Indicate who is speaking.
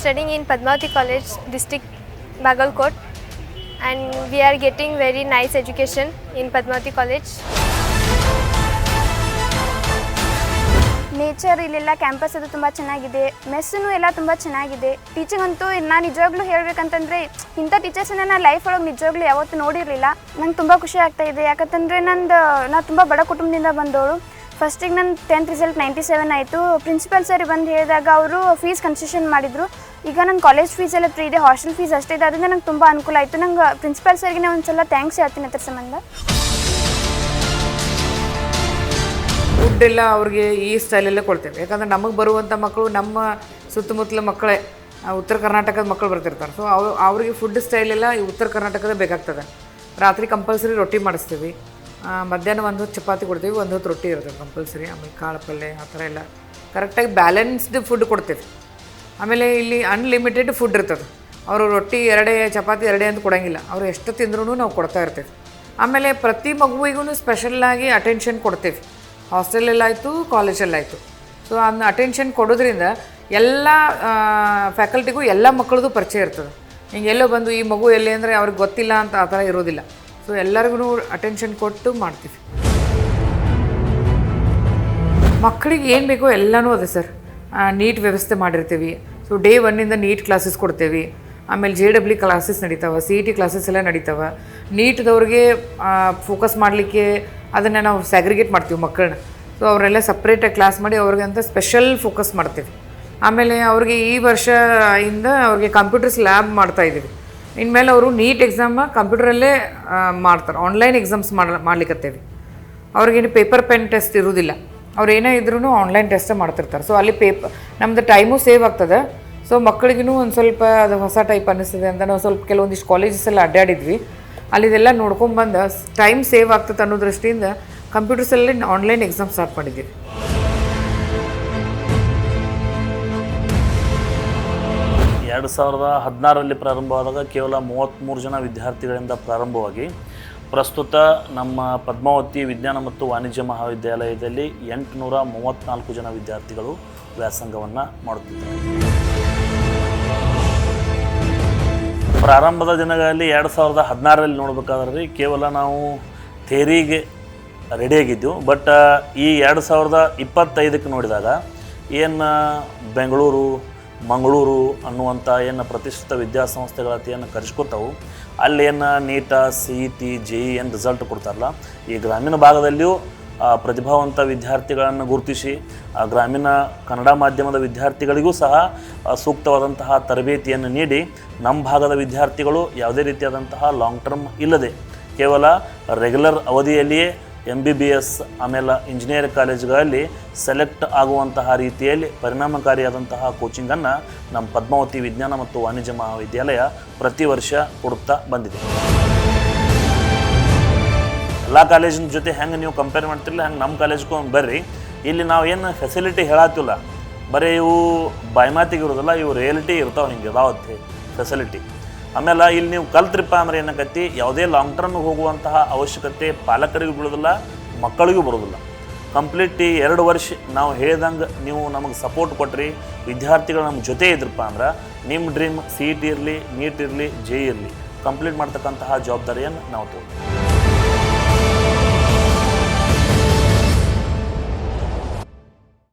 Speaker 1: studying in Padmavati College, district Bagalkot, and we are getting very nice education in Padmavati College.
Speaker 2: Nature ಇಲ್ಲೆಲ್ಲ campus ಅದು ತುಂಬ ಚೆನ್ನಾಗಿದೆ. ಮೆಸ್ಸೂ ಎಲ್ಲ ತುಂಬ ಚೆನ್ನಾಗಿದೆ. ಟೀಚಿಂಗ್ ಅಂತೂ ನಾನು ನಿಜವಾಗ್ಲೂ ಹೇಳ್ಬೇಕಂತಂದರೆ ಇಂಥ ಟೀಚರ್ಸನ್ನ ನಾನು ಲೈಫ್ ಒಳಗೆ ನಿಜವಾಗ್ಲೂ ಯಾವತ್ತೂ ನೋಡಿರಲಿಲ್ಲ. ನಂಗೆ ತುಂಬ ಖುಷಿ ಆಗ್ತಾ ಇದೆ. ಯಾಕಂತಂದರೆ ನಂದು ನಾನು ತುಂಬ ಬಡ ಕುಟುಂಬದಿಂದ ಬಂದವಳು ಫಸ್ಟಿಗೆ ನನ್ನ ಟೆಂತ್ ರಿಸಲ್ಟ್ ನೈಂಟಿ ಸೆವೆನ್ ಆಯಿತು. ಪ್ರಿನ್ಸಿಪಲ್ ಸರ್ ಬಂದು ಹೇಳಿದಾಗ ಅವರು ಫೀಸ್ ಕನ್ಸೆಷನ್ ಮಾಡಿದರು. ಈಗ ನನ್ನ ಕಾಲೇಜ್ ಫೀಸ್ ಎಲ್ಲ ಫ್ರೀ ಇದೆ ಹಾಸ್ಟೆಲ್ ಫೀಸ್ ಅಷ್ಟೇ ಇದೆ. ಅದರಿಂದ ನಂಗೆ ತುಂಬ ಅನುಕೂಲ ಆಯಿತು. ನಂಗೆ ಪ್ರಿನ್ಸಿಪಲ್ ಸರ್ಗೆ ಒಂದು ಸಲ ಥ್ಯಾಂಕ್ಸ್ ಹೇಳ್ತೀನಿ ಅದ್ರ ಸಂಬಂಧ.
Speaker 3: ಫುಡ್ ಎಲ್ಲ ಅವ್ರಿಗೆ ಈ ಸ್ಟೈಲೆಲ್ಲ ಕೊಡ್ತೇವೆ. ಯಾಕಂದ್ರೆ ನಮಗೆ ಬರುವಂಥ ಮಕ್ಕಳು ನಮ್ಮ ಸುತ್ತಮುತ್ತಲ ಮಕ್ಕಳೇ. ಉತ್ತರ ಕರ್ನಾಟಕದ ಮಕ್ಕಳು ಬರ್ತಿರ್ತಾರೆ. ಸೊ ಅವ್ರು ಅವ್ರಿಗೆ ಫುಡ್ ಸ್ಟೈಲೆಲ್ಲ ಈ ಉತ್ತರ ಕರ್ನಾಟಕದ ಬೇಕಾಗ್ತದೆ. ರಾತ್ರಿ ಕಂಪಲ್ಸರಿ ರೊಟ್ಟಿ ಮಾಡಿಸ್ತೀವಿ. ಮಧ್ಯಾಹ್ನ ಒಂದು ಚಪಾತಿ ಕೊಡ್ತೀವಿ, ಒಂದು ಹೊತ್ತು ರೊಟ್ಟಿ ಇರ್ತದೆ ಕಂಪಲ್ಸರಿ ಆಮೇಲೆ ಕಾಳು ಪಲ್ಯ, ಆ ಥರ ಎಲ್ಲ. ಕರೆಕ್ಟಾಗಿ ಬ್ಯಾಲೆನ್ಸ್ಡ್ ಫುಡ್ ಕೊಡ್ತೀವಿ. ಆಮೇಲೆ ಇಲ್ಲಿ ಅನ್ಲಿಮಿಟೆಡ್ ಫುಡ್ ಇರ್ತದೆ. ಅವರು ರೊಟ್ಟಿ ಎರಡೇ, ಚಪಾತಿ ಎರಡೇ ಅಂತ ಕೊಡೋಂಗಿಲ್ಲ. ಅವರು ಎಷ್ಟು ತಿಂದ್ರೂ ನಾವು ಕೊಡ್ತಾ ಇರ್ತೀವಿ. ಆಮೇಲೆ ಪ್ರತಿ ಮಗುವಿಗೂ ಸ್ಪೆಷಲ್ಲಾಗಿ ಅಟೆನ್ಷನ್ ಕೊಡ್ತೀವಿ. ಹಾಸ್ಟೆಲಲ್ಲಾಯಿತು ಕಾಲೇಜಲ್ಲಾಯಿತು ಸೊ ಅದನ್ನ ಅಟೆನ್ಷನ್ ಕೊಡೋದ್ರಿಂದ ಎಲ್ಲ ಫ್ಯಾಕಲ್ಟಿಗೂ ಎಲ್ಲ ಮಕ್ಕಳದು ಪರಿಚಯ ಇರ್ತದೆ. ಹಿಂಗೆ ಎಲ್ಲೋ ಬಂದು ಈ ಮಗು ಎಲ್ಲಿ ಅಂದರೆ ಅವ್ರಿಗೆ ಗೊತ್ತಿಲ್ಲ ಅಂತ ಆ ಥರ ಇರೋದಿಲ್ಲ. ಸೊ ಎಲ್ಲರಿಗೂ ಅಟೆನ್ಷನ್ ಕೊಟ್ಟು ಮಾಡ್ತೀವಿ. ಮಕ್ಕಳಿಗೆ ಏನು ಬೇಕೋ ಎಲ್ಲನೂ ಅದೇ ಸರ್ ನೀಟ್ ವ್ಯವಸ್ಥೆ ಮಾಡಿರ್ತೀವಿ. ಸೊ ಡೇ ಒನ್ನಿಂದ ನೀಟ್ ಕ್ಲಾಸಸ್ ಕೊಡ್ತೇವೆ. ಆಮೇಲೆ ಜೆ ಡಬ್ಲ್ಯೂ ಕ್ಲಾಸಸ್ ನಡೀತಾವೆ ಸಿ ಇ ಟಿ ಕ್ಲಾಸಸ್ ಎಲ್ಲ ನಡೀತಾವೆ. ನೀಟ್ದವ್ರಿಗೆ ಫೋಕಸ್ ಮಾಡಲಿಕ್ಕೆ ಅದನ್ನು ನಾವು ಸ್ಯಾಗ್ರಿಗೇಟ್ ಮಾಡ್ತೀವಿ ಮಕ್ಕಳನ್ನ ಸೊ ಅವರೆಲ್ಲ ಸಪ್ರೇಟಾಗಿ ಕ್ಲಾಸ್ ಮಾಡಿ ಅವ್ರಿಗೆ ಅಂತ ಸ್ಪೆಷಲ್ ಫೋಕಸ್ ಮಾಡ್ತೀವಿ. ಆಮೇಲೆ ಅವ್ರಿಗೆ ಈ ವರ್ಷ ಇಂದ ಅವ್ರಿಗೆ ಕಂಪ್ಯೂಟರ್ಸ್ ಲ್ಯಾಬ್ ಮಾಡ್ತಾ ಇದ್ದೀವಿ ಇನ್ಮೇಲೆ ಅವರು ನೀಟ್ ಎಕ್ಸಾಮ ಕಂಪ್ಯೂಟರಲ್ಲೇ ಮಾಡ್ತಾರೆ. ಆನ್ಲೈನ್ ಎಕ್ಸಾಮ್ಸ್ ಮಾಡ್ ಮಾಡ್ಲಿಕ್ಕತ್ತೇವೆ ಅವ್ರಿಗೇನು ಪೇಪರ್ ಪೆನ್ ಟೆಸ್ಟ್ ಇರೋದಿಲ್ಲ. ಅವ್ರು ಏನೇ ಇದ್ರೂ ಆನ್ಲೈನ್ ಟೆಸ್ಟೇ ಮಾಡ್ತಿರ್ತಾರೆ. ಸೊ ಅಲ್ಲಿ ಪೇಪರ್ ನಮ್ಮದು ಟೈಮು ಸೇವ್ ಆಗ್ತದೆ. ಸೊ ಮಕ್ಕಳಿಗೂ ಒಂದು ಸ್ವಲ್ಪ ಅದು ಹೊಸ ಟೈಪ್ ಅನ್ನಿಸ್ತದೆ ಅಂತ ನಾವು ಸ್ವಲ್ಪ ಕೆಲವೊಂದಿಷ್ಟು ಕಾಲೇಜಸ್ ಎಲ್ಲ ಅಡ್ಡಾಡಿದ್ವಿ. ಅಲ್ಲಿದೆಲ್ಲ ನೋಡ್ಕೊಂಬಂದು ಟೈಮ್ ಸೇವ್ ಆಗ್ತದೆ ಅನ್ನೋ ದೃಷ್ಟಿಯಿಂದ ಕಂಪ್ಯೂಟರ್ಸಲ್ಲಿ ಆನ್ಲೈನ್ ಎಕ್ಸಾಮ್ ಸ್ಟಾರ್ಟ್ ಮಾಡಿದ್ದೀವಿ.
Speaker 4: ಎರಡು ಸಾವಿರದ ಹದಿನಾರರಲ್ಲಿ ಪ್ರಾರಂಭವಾದಾಗ ಕೇವಲ ಮೂವತ್ತ್ಮೂರು ಜನ ವಿದ್ಯಾರ್ಥಿಗಳಿಂದ ಪ್ರಾರಂಭವಾಗಿ ಪ್ರಸ್ತುತ ನಮ್ಮ ಪದ್ಮಾವತಿ ವಿಜ್ಞಾನ ಮತ್ತು ವಾಣಿಜ್ಯ ಮಹಾವಿದ್ಯಾಲಯದಲ್ಲಿ ಎಂಟುನೂರ ಮೂವತ್ತ್ನಾಲ್ಕು ಜನ ವಿದ್ಯಾರ್ಥಿಗಳು ವ್ಯಾಸಂಗವನ್ನು ಮಾಡುತ್ತಿದ್ದಾರೆ. ಪ್ರಾರಂಭದ ದಿನಗಳಲ್ಲಿ ಎರಡು ಸಾವಿರದ ಹದಿನಾರರಲ್ಲಿ ನೋಡಬೇಕಾದ್ರೆ ರೀ, ಕೇವಲ ನಾವು ಥೇರಿಗೆ ರೆಡಿಯಾಗಿದ್ದೆವು. ಬಟ್ ಈ ಎರಡು ಸಾವಿರದ ಇಪ್ಪತ್ತೈದಕ್ಕೆ ನೋಡಿದಾಗ ಏನು ಬೆಂಗಳೂರು ಮಂಗಳೂರು ಅನ್ನುವಂಥ ಏನು ಪ್ರತಿಷ್ಠಿತ ವಿದ್ಯಾಸಂಸ್ಥೆಗಳ ಅತಿಯನ್ನು ಕರೆಸ್ಕೊತಾವು ಅಲ್ಲೇನು NEET, C E T, J E ಏನು ರಿಸಲ್ಟ್ ಕೊಡ್ತಾರಲ್ಲ, ಈ ಗ್ರಾಮೀಣ ಭಾಗದಲ್ಲಿಯೂ ಪ್ರತಿಭಾವಂತ ವಿದ್ಯಾರ್ಥಿಗಳನ್ನು ಗುರುತಿಸಿ, ಆ, ಗ್ರಾಮೀಣ ಕನ್ನಡ ಮಾಧ್ಯಮದ ವಿದ್ಯಾರ್ಥಿಗಳಿಗೂ ಸಹ ಸೂಕ್ತವಾದಂತಹ ತರಬೇತಿಯನ್ನು ನೀಡಿ ನಮ್ಮ ಭಾಗದ ವಿದ್ಯಾರ್ಥಿಗಳು ಯಾವುದೇ ರೀತಿಯಾದಂತಹ ಲಾಂಗ್ ಟರ್ಮ್ ಇಲ್ಲದೆ, ಕೇವಲ ರೆಗ್ಯುಲರ್ ಅವಧಿಯಲ್ಲಿಯೇ ಎಂ ಬಿ ಬಿ ಎಸ್ ಆಮೇಲೆ ಇಂಜಿನಿಯರ್ ಕಾಲೇಜ್ಗಳಲ್ಲಿ ಸೆಲೆಕ್ಟ್ ಆಗುವಂತಹ ರೀತಿಯಲ್ಲಿ ಪರಿಣಾಮಕಾರಿಯಾದಂತಹ ಕೋಚಿಂಗನ್ನು ನಮ್ಮ ಪದ್ಮಾವತಿ ವಿಜ್ಞಾನ ಮತ್ತು ವಾಣಿಜ್ಯ ಮಹಾವಿದ್ಯಾಲಯ ಪ್ರತಿ ವರ್ಷ ಕೊಡುತ್ತಾ ಬಂದಿದೆ. ಎಲ್ಲ ಕಾಲೇಜಿನ ಜೊತೆ ಹೆಂಗೆ ನೀವು ಕಂಪೇರ್ ಮಾಡ್ತಿರಲಿಲ್ಲ ಹೆಂಗೆ ನಮ್ಮ ಕಾಲೇಜ್ಗೂ ಬರ್ರಿ. ಇಲ್ಲಿ ನಾವು ಏನು ಫೆಸಿಲಿಟಿ ಹೇಳತ್ತಿಲ್ಲ ಬರೀ ಇವು ಬಾಯ್ಮಾತಿಗೆ ಇರೋದಿಲ್ಲ, ಇವು ರಿಯಾಲಿಟಿ ಇರ್ತಾವೆ ಹಿಂಗೆ ಯಾವತ್ತೇ ಫೆಸಿಲಿಟಿ ಆಮೇಲೆ ಇಲ್ಲಿ ನೀವು ಕಲ್ತ್ರಿಪ್ಪ ಅಂದ್ರೆ ಏನಾಗತ್ತಿ ಯಾವುದೇ ಲಾಂಗ್ ಟರ್ಮ್ ಹೋಗುವಂತಹ ಅವಶ್ಯಕತೆ ಪಾಲಕರಿಗೂ ಬೀಳೋದಿಲ್ಲ, ಮಕ್ಕಳಿಗೂ ಬರೋದಿಲ್ಲ ಕಂಪ್ಲೀಟ್ ಎರಡು ವರ್ಷ ನಾವು ಹೇಳ್ದಂಗೆ ನೀವು ನಮಗೆ ಸಪೋರ್ಟ್ ಕೊಟ್ರಿ, ವಿದ್ಯಾರ್ಥಿಗಳು ನಮ್ಮ ಜೊತೆ ಇದ್ರಪ್ಪ ಅಂದ್ರೆ ನಿಮ್ಮ ಡ್ರೀಮ್ ಸಿ ಇ ಟಿ ಇರಲಿ, ನೀಟ್ ಇರಲಿ ಜೆ ಇರಲಿ ಕಂಪ್ಲೀಟ್ ಮಾಡ್ತಕ್ಕಂತಹ ಜವಾಬ್ದಾರಿಯನ್ನು ನಾವು ತಗೊಂಡು